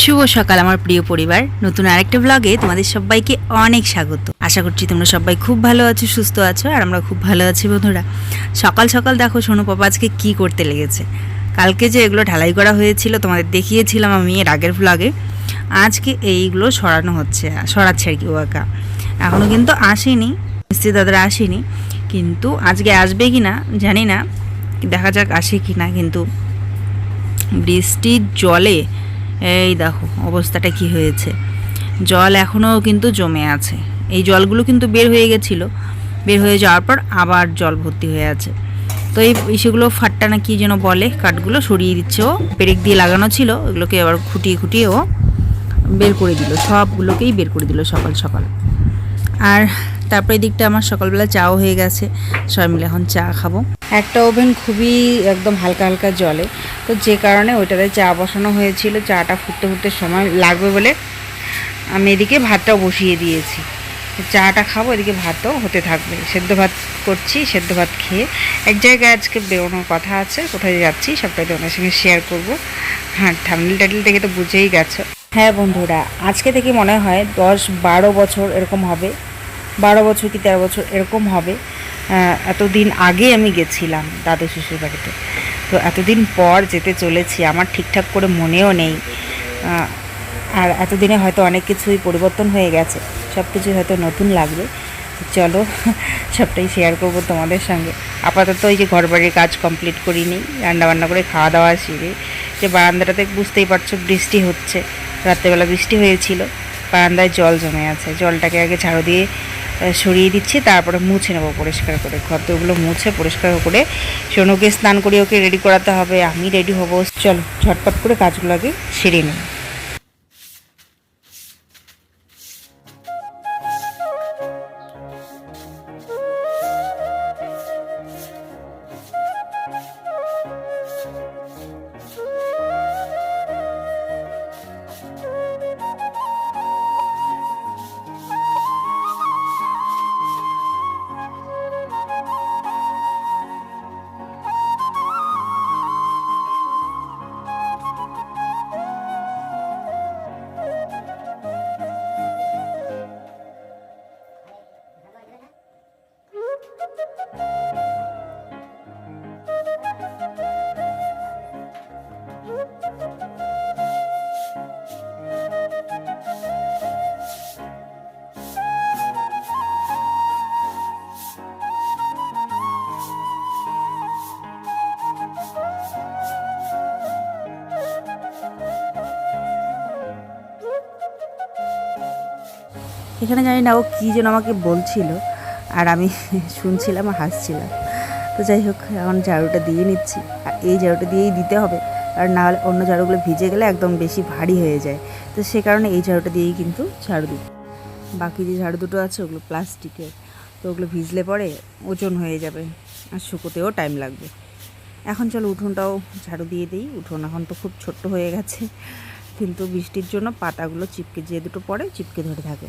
শুভ সকাল আমার প্রিয় পরিবার। নতুন আরেকটা ব্লগে তোমাদের সবাইকে অনেক স্বাগত। আশা করছি তোমরা সবাই খুব ভালো আছো, সুস্থ আছো, আর আমরা খুব ভালো আছি বন্ধুরা। সকাল সকাল দেখো সোনু পাপা আজকে কী করতে লেগেছে। কালকে যে এগুলো ঢালাই করা হয়েছিল, তোমাদের দেখিয়েছিলাম আমি এর আগের ব্লগে আজকে এইগুলো সরানো হচ্ছে, সরাচ্ছে আর কি ও একা এখনও কিন্তু আসেনি, মিস্ত্রি দাদারা আসেনি। কিন্তু আজকে আসবে কি না, জানি না। দেখা যাক আসে কি না, কিন্তু বৃষ্টির জলে এই দেখো, অবস্থাটা কি হয়েছে। জল এখনও কিন্তু জমে আছে। এই জলগুলো কিন্তু বের হয়ে গেছিল। বের হয়ে যাওয়ার পর আবার জল ভর্তি হয়ে আছে। তো এই সেগুলো ফাট্টা না কি যেন বলে, কাঠগুলো সরিয়ে দিচ্ছে ও পেরেক দিয়ে লাগানো ছিল, ওগুলোকে আবার খুঁটিয়ে খুঁটিয়ে ও বের করে দিল। সবগুলোকেই বের করে দিল সকাল সকাল। আর তারপরে দিকটা আমার সকালবেলা চাও হয়ে গেছে। সবাই মিলে এখন চা খাব। একটা ওভেন খুবই একদম হালকা হালকা জলে। তো যে কারণে ওইটাতে চা বসানো হয়েছিল। চাটা ফুটতে ফুটতে সময় লাগবে বলে আমি এদিকে ভাতটাও বসিয়ে দিয়েছি। চাটা খাব, এদিকে ভাতও হতে থাকবে। সেদ্ধ ভাত করছি, সেদ্ধ ভাত খেয়ে এক জায়গায় আজকে বেরোনোর কথা আছে। কোথায় যাচ্ছি সবটাই তোমাদের সঙ্গে শেয়ার করব। হ্যাঁ ঠান্ডাল টাইটেল থেকে তো বুঝেই গেছো। হ্যাঁ বন্ধুরা, আজকে থেকে মনে হয় দশ বারো বছর এরকম হবে। বারো বছর কি তেরো বছর এরকম হবে। এতদিন আগে আমি গেছিলাম দাদু শ্বশুর বাড়িতে। তো এতদিন পর যেতে চলেছি, আমার ঠিকঠাক করে মনেও নেই। আর এতদিনে হয়তো অনেক কিছুই পরিবর্তন হয়ে গেছে, সব কিছুই হয়তো নতুন লাগবে। চলো, সবটাই শেয়ার করব তোমাদের সঙ্গে। আপাতত এই যে ঘর বাড়ির কাজ কমপ্লিট করিনি, রান্নাবান্না করে খাওয়া দাওয়া সেরে। যে বারান্দাটাতে বুঝতেই পারছ বৃষ্টি হচ্ছে, রাত্রেবেলা বৃষ্টি হয়েছিল, বারান্দায় জল জমে আছে। জলটাকে আগে ঝাড়ু দিয়ে সরিয়ে দিচ্ছি, তারপরে মুছে নেব পরিষ্কার করে। ঘরগুলো মুছে পরিষ্কার করে সোনুকে স্নান করে ওকে রেডি করাতে হবে, আমি রেডি হব। চলো, ঝটপট করে কাজগুলো আগে সেরে নিই। এখানে জানি না ও কী যেন আমাকে বলছিল। আর আমি শুনছিলাম আর হাসছিলাম। তো যাই হোক, এখন ঝাড়ুটা দিয়ে নিচ্ছি। আর এই ঝাড়ুটা দিয়েই দিতে হবে। আর না হলে অন্য ঝাড়ুগুলো ভিজে গেলে একদম বেশি ভারী হয়ে যায়। তো সে কারণে এই ঝাড়ুটা দিয়েই কিন্তু ঝাড়ু দিই। বাকি যে ঝাড়ু দুটো আছে, ওগুলো প্লাস্টিকের। তো ওগুলো ভিজলে পরে ওজন হয়ে যাবে। আর শুকোতেও টাইম লাগবে। এখন চলো উঠোনটাও ঝাড়ু দিয়ে দিই। উঠোন এখন তো খুব ছোট্ট হয়ে গেছে। কিন্তু বৃষ্টির জন্য পাতাগুলো চিপকে, যে দুটো পড়ে, চিপকে ধরে থাকে।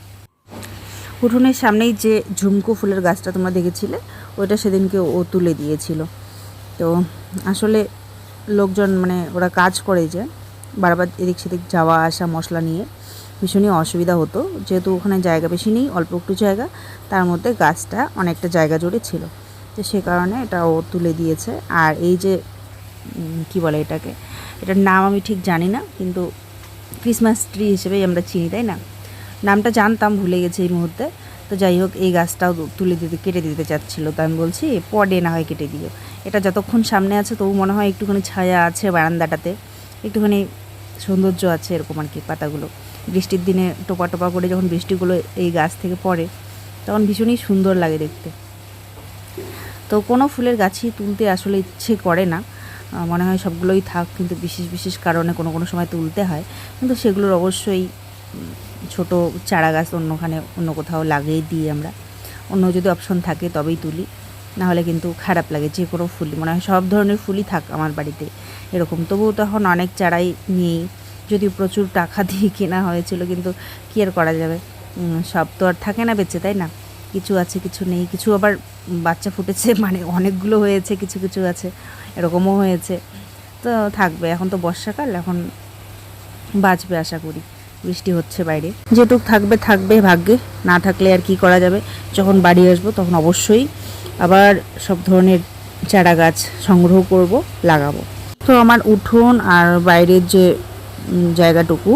উঠোনের সামনেই যে ঝুমকো ফুলের গাছটা তোমরা দেখেছিলে, ওইটা সেদিনকে ও তুলে দিয়েছিল। তো আসলে লোকজন মানে ওরা কাজ করে যে, বারবার এদিক সেদিক যাওয়া আসা মশলা নিয়ে ভীষণই অসুবিধা হতো। যেহেতু ওখানে জায়গা বেশি নেই, অল্প একটু জায়গা, তার মধ্যে গাছটা অনেকটা জায়গা জুড়ে ছিল। তো সে কারণে এটা ও তুলে দিয়েছে। আর এই যে কি বলে এটাকে? এটার নাম আমি ঠিক জানি না, কিন্তু ক্রিসমাস ট্রি হিসেবেই আমরা চিনি, তাই না? নামটা জানতাম, ভুলে গেছি এই মুহূর্তে। তো যাই হোক, এই গাছটাও তুলে দিতে, কেটে দিতে চাচ্ছিলো। তো আমি বলছি, পডে না হয় কেটে দিও। এটা যতক্ষণ সামনে আছে, তবু মনে হয় একটুখানি ছায়া আছে বারান্দাটাতে। একটুখানি সৌন্দর্য আছে এরকম আর কি পাতাগুলো। বৃষ্টির দিনে টোপা টোপা করে যখন বৃষ্টিগুলো এই গাছ থেকে পড়ে, তখন ভীষণই সুন্দর লাগে দেখতে। তো কোনো ফুলের গাছই তুলতে আসলে ইচ্ছে করে না। মনে হয় সবগুলোই থাক, কিন্তু বিশেষ বিশেষ কারণে কোনো কোনো সময় তুলতে হয়। কিন্তু সেগুলোর অবশ্যই ছোট চারা গাছ অন্যখানে অন্য কোথাও লাগিয়ে দিই আমরা। অন্য যদি অপশন থাকে তবেই তুলি। না হলে কিন্তু খারাপ লাগে যে কোনো ফুলই। মনে হয় সব ধরনের ফুলই থাক আমার বাড়িতে। এরকম। তবুও তখন অনেক চারাই নিয়েই যদি প্রচুর টাকা দিয়ে কেনা হয়েছিল কিন্তু কী আর করা যাবে? সব তো আর থাকে না বেঁচে, তাই না? কিছু আছে, কিছু নেই। কিছু আবার বাচ্চা ফুটেছে মানে অনেকগুলো হয়েছে, কিছু কিছু আছে। এরকমও হয়েছে। তো থাকবে। এখন তো বর্ষাকাল, এখন বাঁচবে আশা করি। বৃষ্টি হচ্ছে বাইরে। যেটুক থাকবে থাকবে ভাগ্যে। না থাকলে আর কি করা যাবে? যখন বাড়ি আসব, তখন অবশ্যই আবার সব ধরনের চারা গাছ সংগ্রহ করব, লাগাবো। তো আমার উঠোন আর বাইরের যে জায়গাটুকু,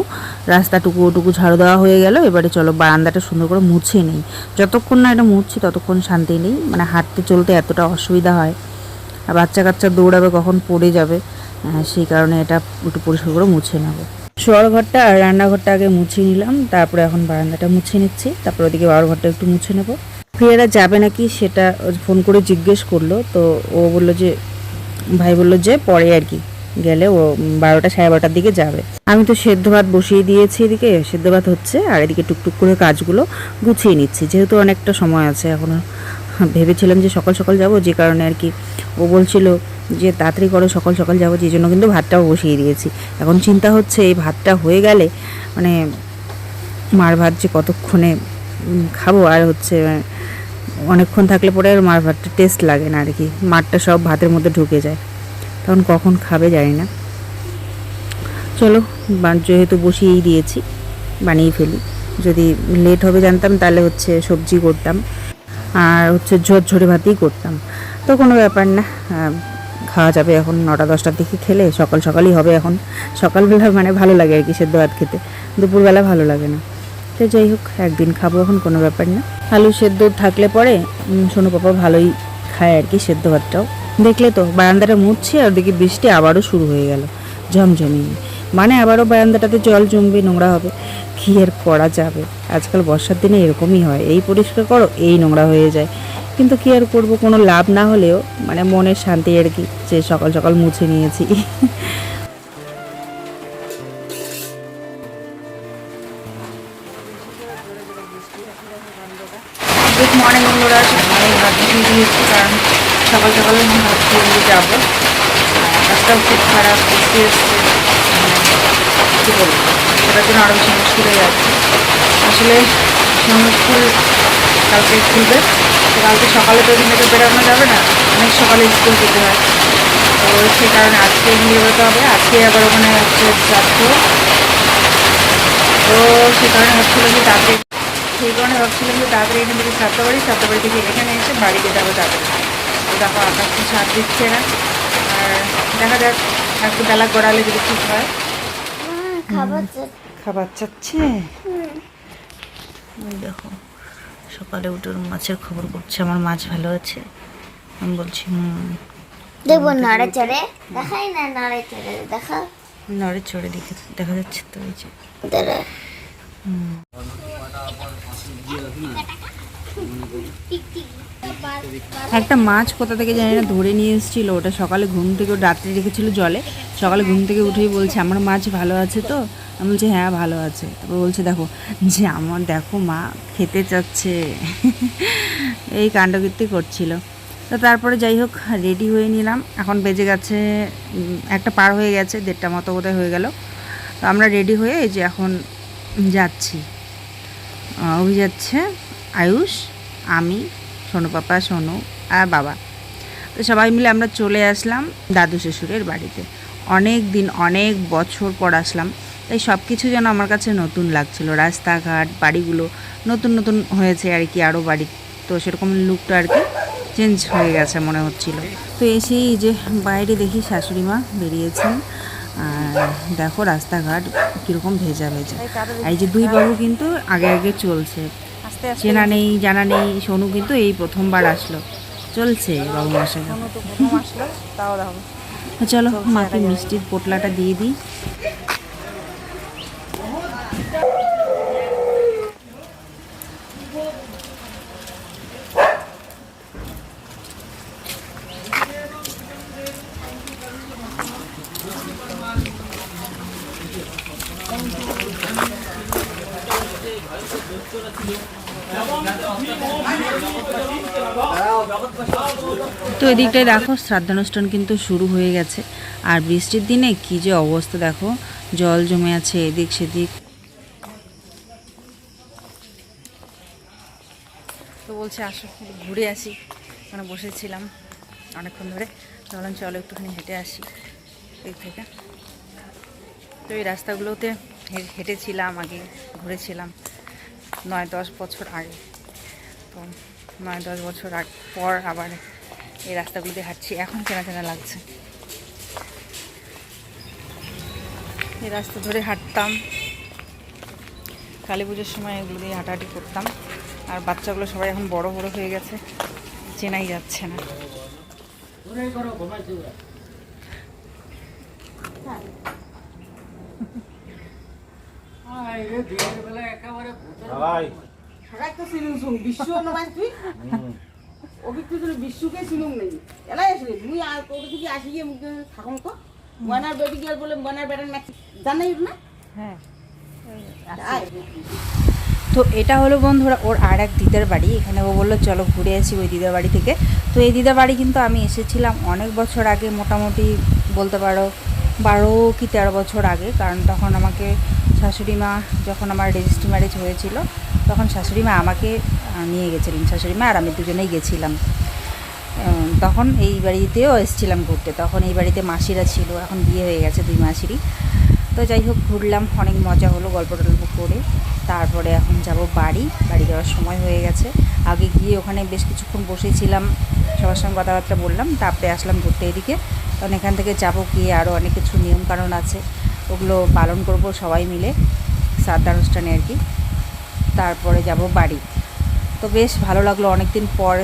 রাস্তাটুকু, ওটুকু ঝাড়ু দেওয়া হয়ে গেল। এবারে চলো বারান্দাটা সুন্দর করে মুছে নেই। যতক্ষণ না এটা মুছছি, ততক্ষণ শান্তি নেই। মানে হাঁটতে চলতে এতটা অসুবিধা হয়। আর বাচ্চা কাচ্চা দৌড়াবে, কখন পড়ে যাবে সেই কারণে এটা একটু পরিষ্কার করে মুছে নেব। শোয়ার ঘরটা আর রান্নাঘরটা আগে মুছে নিলাম, তারপরে এখন বারান্দাটা মুছে নিচ্ছি, তারপর ওদিকে বাবার ঘরটা একটু মুছে নেব। প্রিয়ারা যাবে নাকি সেটা ফোন করে জিজ্ঞেস করল, তো ও বলল যে, ভাই বলল যে পরে আর কি, গেলে ও বারোটা সাড়ে বারোটার দিকে যাবে। আমি তো সেদ্ধ ভাত বসিয়ে দিয়েছি এদিকে, সেদ্ধ ভাত হচ্ছে, আর এদিকে টুকটুক করে কাজগুলো গুছিয়ে নিচ্ছি, যেহেতু অনেকটা সময় আছে এখনও। ভেবেছিলাম যে সকাল সকাল যাব, যে কারণে আর কি। ও বলছিল যে, তাড়াতাড়ি করো, সকাল সকাল যাব। যে জন্য কিন্তু ভাতটাও বসিয়ে দিয়েছি। এখন চিন্তা হচ্ছে, এই ভাতটা হয়ে গেলে মানে মার ভাত যে কতক্ষণে খাব? আর হচ্ছে, অনেকক্ষণ থাকলে পরে আর মার ভাতটা টেস্ট লাগে না আর কি। মারটা সব ভাতের মধ্যে ঢুকে যায়। তখন কখন খাবে জানি না। চলো যেহেতু বসিয়েই দিয়েছি, বানিয়ে ফেলি। যদি লেট হবে জানতাম, তাহলে হচ্ছে সবজি করতাম। আর হচ্ছে ঝরঝরে ভাতই করতাম। তো কোনো ব্যাপার না খাওয়া যাবে এখন নটা, দশটার দিকে খেলে সকাল সকালই হবে এখন। সকালবেলা মানে ভালো লাগে আর কি সেদ্ধ ভাত খেতে, দুপুরবেলা ভালো লাগে না। তো যাই হোক, একদিন খাব এখন কোনো ব্যাপার না। আলু সেদ্ধ থাকলে পরে সোনু পাপা ভালোই খায় আর কি সেদ্ধ ভাতটাও। দেখলে তো বারান্দাটা মুছছে আর ওদিকে বৃষ্টি আবারও শুরু হয়ে গেল, ঝমঝমিয়ে। মানে আবারও বারান্দাটাতে জল জমবে, নোংরা হবে। কি আর করা যাবে? আজকাল বর্ষার দিনে এরকমই হয়। এই পরিষ্কার করো, এই নোংরা হয়ে যায়। কিন্তু কি আর করব? কোনো লাভ না হলেও মানে মনের শান্তি আর কি, যে সকাল সকাল মুছে নিয়েছি। গুড মর্নিং বন্ধুরা। সকালে ভাত বসিয়ে দিয়েছি কারণ সকাল সকালে আমি ভাত নিয়ে যাব। রাস্তাও খুব খারাপ এসছে মানে কী বলব? সেটার জন্য আরও বেশি মুশকিল হয়ে যাচ্ছে। আসলে সঙ্গে স্কুল কালকে খুলবে। তো কালকে সকালে তো ওখান থেকে বেরোনো যাবে না, অনেক সকালে স্কুল যেতে হয়। তো সেই কারণে আজকে নিয়ে বেরোতে হবে, আজকে আবার ওখানে হচ্ছে যাচ্ছ। তো সে কারণে হচ্ছিল যে তাড়াতাড়ি, সেই কারণে ভাবছিলাম যে তাড়াতাড়ি এখান থেকে সাতটা বাড়ি সাতটা বাড়ি থেকে এখানে এসে বাড়িতে যাব তাড়াতাড়ি। তো দেখো, আকাশ তো সার দিচ্ছে না। আর দেখা যাক, একটু বেলা গড়ালে যদি ঠিক হয়। খাবার চা- খাবার চাচ্ছে। দেখো সকালে উঠে মাছের খবর করছে আমার মাছ ভালো আছে। আমি বলছি হুম। দেখব নাড়ে চড়ে। দেখাই না নাড়ে চড়ে দেখা। নড়ে চড়ে দেখে দেখা যাচ্ছে তো এই যে। দাঁড়া একটা মাছ কোথা থেকে জানি না, ধরে নিয়ে এসেছিল ওটা সকালে ঘুম থেকে রাত্রে রেখেছিল জলে। সকালে ঘুম থেকে উঠেই বলছে, আমার মাছ ভালো আছে তো? আমি বলছি হ্যাঁ ভালো আছে। তারপর বলছে, দেখো, যে আমার, দেখো মা খেতে চাচ্ছে। এই কাণ্ডকীর্তি করছিল। তো তারপরে যাই হোক রেডি হয়ে নিলাম। এখন বেজে গেছে একটা পার হয়ে গেছে, দেড়টা মতো বোধহয় হয়ে গেল। তো আমরা রেডি হয়ে এই যে এখন যাচ্ছি। অভি যাচ্ছে আয়ুষ, আমি সোনু পাপা, সোনু, আর বাবা। তো সবাই মিলে আমরা চলে আসলাম দাদু শ্বশুরের বাড়িতে। অনেক দিন, অনেক বছর পর আসলাম। তাই সব কিছু যেন আমার কাছে নতুন লাগছিল। রাস্তাঘাট, বাড়িগুলো নতুন নতুন হয়েছে আর কি আরও বাড়ি। তো সেরকম লুকটা আর কি চেঞ্জ হয়ে গেছে মনে হচ্ছিল। তো এসেই যে বাইরে দেখি শাশুড়ি মা বেরিয়েছেন। আর দেখো রাস্তাঘাট কীরকম ভেজা ভেজা এই যে দুই বাবু কিন্তু আগে আগে চলছে। চেনা নেই জানা নেই সোনু কিন্তু এই প্রথমবার আসলো। চলছে বাবু মাসে চলো মাকে মিষ্টির পোটলাটা দিয়ে দিই। এদিকটায় দেখো, শ্রাদ্ধানুষ্ঠান কিন্তু শুরু হয়ে গেছে। আর বৃষ্টির দিনে কি যে অবস্থা দেখো, জল জমে আছে এদিক সেদিক। তো বলছে, আসো, ঘুরে আসি। মানে বসেছিলাম অনেকক্ষণ ধরে। চলেন চলো একটুখানি হেঁটে আসি এদিক থেকে। তো এই রাস্তাগুলোতে হেঁটেছিলাম আগে, ঘুরেছিলাম নয় দশ বছর আগে। তো নয় দশ বছর আগ, পর আবার এই রাস্তাগুলোতে হাঁটছি। এখন চেনা চেনা লাগছে। এই রাস্তা ধরে হাঁটতাম। কালী পুজোর সময় এগুলো দিয়ে হাঁটাহাঁটি করতাম। আর বাচ্চাগুলো সবাই এখন বড় বড় হয়ে গেছে। চেনাই যাচ্ছে না। চোন বিশ্ব তুই? অভিজ্ঞ ছিল বিশ্বকে ছিলুং নেই। এলাই আসলে মুই আর তোর থেকে আসি গিয়ে মুখ থাকুন তো ময়নার বেটি গিয়ে বলে ময়নার বেটার নাকি জানাই না হ্যাঁ। তো এটা হলো বন্ধুরা ওর আর এক দিদার বাড়ি। এখানে ও বলল চলো ঘুরে আসি ওই দিদার বাড়ি থেকে। তো এই দিদার বাড়ি কিন্তু আমি এসেছিলাম অনেক বছর আগে মোটামুটি বলতে পারো বারো কি তেরো বছর আগে, কারণ তখন আমাকে শাশুড়ি মা যখন আমার রেজিস্ট্রি ম্যারেজ হয়েছিল, তখন শাশুড়ি মা আমাকে নিয়ে গেছিলেন। শাশুড়ি মা আর আমি দুজনেই গেছিলাম। তখন এই বাড়িতেও এসেছিলাম ঘুরতে। তখন এই বাড়িতে মাসিরা ছিল, এখন বিয়ে হয়ে গেছে দুই মাসিরই। তো যাই হোক, ঘুরলাম, অনেক মজা হলো গল্প টল্প করে। তারপরে এখন যাব বাড়ি। বাড়ি যাওয়ার সময় হয়ে গেছে। আগে গিয়ে ওখানে বেশ কিছুক্ষণ বসেছিলাম, সবার সঙ্গে কথাবার্তা বললাম, তারপরে আসলাম ঘুরতে এদিকে। কারণ এখান থেকে যাব গিয়ে আরও অনেক কিছু নিয়মকানুন আছে, ওগুলো পালন করব সবাই মিলে, শ্রাদ্ধানুষ্ঠানে আর কি। তারপরে যাব বাড়ি। তো বেশ ভালো লাগল অনেক দিন পর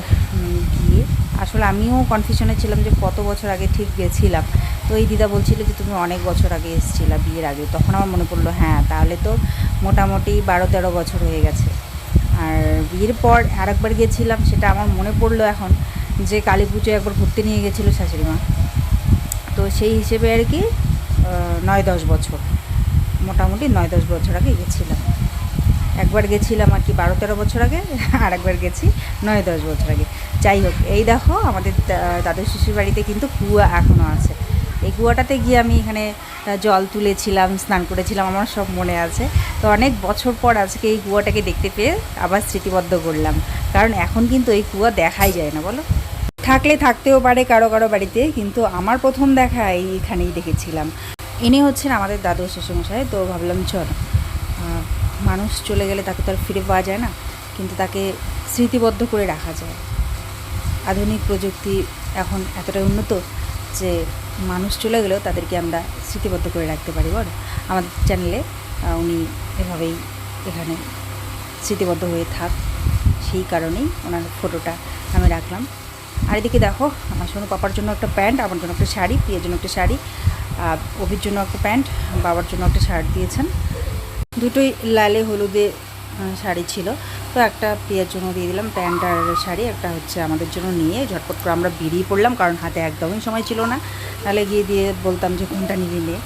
গিয়ে। আসলে আমিও কনফিউশনে ছিলাম যে কত বছর আগে ঠিক গেছিলাম। তো এই দিদা বলছিল যে তুমি অনেক বছর আগে এসেছিলা বিয়ের আগে। তখন আমার মনে পড়ল হ্যাঁ তাহলে তো মোটামুটি বারো তেরো বছর হয়ে গেছে। আর বিয়ের পর আরেকবার গেছিলাম, সেটা আমার মনে পড়ল এখন, যে কালী পুজো একবার ঘুরতে নিয়ে গেছিল শাশুড়ি মা। সেই হিসেবে আর কি নয় দশ বছর, মোটামুটি নয় দশ বছর আগে গেছিলাম। একবার গেছিলাম আর কি বারো তেরো বছর আগে, আর একবার গেছি নয় দশ বছর আগে। যাই হোক, এই দেখো আমাদের দাদু শ্বশুর বাড়িতে কিন্তু কুয়া এখনও আছে। এই কুয়াটাতে গিয়ে আমি এখানে জল তুলেছিলাম, স্নান করেছিলাম, আমার সব মনে আছে। তো অনেক বছর পর আজকে এই কুয়াটাকে দেখতে পেয়ে আবার স্মৃতিবদ্ধ করলাম। কারণ এখন কিন্তু এই কুয়া দেখাই যায় না, বলো? থাকলে থাকতেও পারে কারও কারও বাড়িতে, কিন্তু আমার প্রথম দেখা এইখানেই দেখেছিলাম। ইনি হচ্ছেন আমাদের দাদু শ্বশুরমশাই তো ভাবলাম চল মানুষ চলে গেলে তাকে তো আর ফিরে পাওয়া যায় না, কিন্তু তাকে স্মৃতিবদ্ধ করে রাখা যায়। আধুনিক প্রযুক্তি এখন এতটাই উন্নত যে মানুষ চলে গেলেও তাদেরকে আমরা স্মৃতিবদ্ধ করে রাখতে পারি, বল। আমাদের চ্যানেলে উনি এভাবেই এখানে স্মৃতিবদ্ধ হয়ে থাক, সেই কারণেই ওনার ফটোটা আমি রাখলাম। আর এদিকে দেখো, আমার সোনু পাপার জন্য একটা প্যান্ট, আমার জন্য একটা শাড়ি, প্রিয়ের জন্য একটা শাড়ি অভির জন্য একটা প্যান্ট, বাবার জন্য একটা শার্ট দিয়েছেন। দুটোই লালে হলুদে শাড়ি ছিল। তো একটা প্রিয়ার জন্য দিয়ে দিলাম প্যান্ট আর শাড়ি, একটা হচ্ছে আমাদের জন্য নিয়ে ঝটপট করে আমরা বেরিয়ে পড়লাম, কারণ হাতে একদমই সময় ছিল না। তাহলে গিয়ে দিয়ে বলতাম যে কোনটা নিবি নিয়ে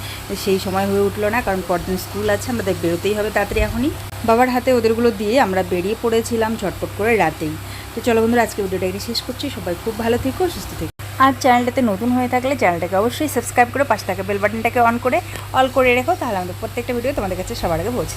সেই সময় হয়ে উঠল না, কারণ পরদিন স্কুল আছে আমাদের বেরোতেই হবে তাড়াতাড়ি এখনই। বাবার হাতে ওদেরগুলো দিয়ে আমরা বেরিয়ে পড়েছিলাম ঝটপট করে রাতেই। তো চলো বন্ধুরা আজকে ভিডিওটা এখানে শেষ করছি। সবাই খুব ভালো থেকো, সুস্থ থেকো। আর চ্যানেলটাতে নতুন হয়ে থাকলে চ্যানেলটাকে অবশ্যই সাবস্ক্রাইব করে পাশে থাকা বেল বাটনটাকে অন করে, অল করে রেখো, তাহলে আমাদের প্রত্যেকটা ভিডিও তোমাদের কাছে সবার আগে পৌঁছে যাবে।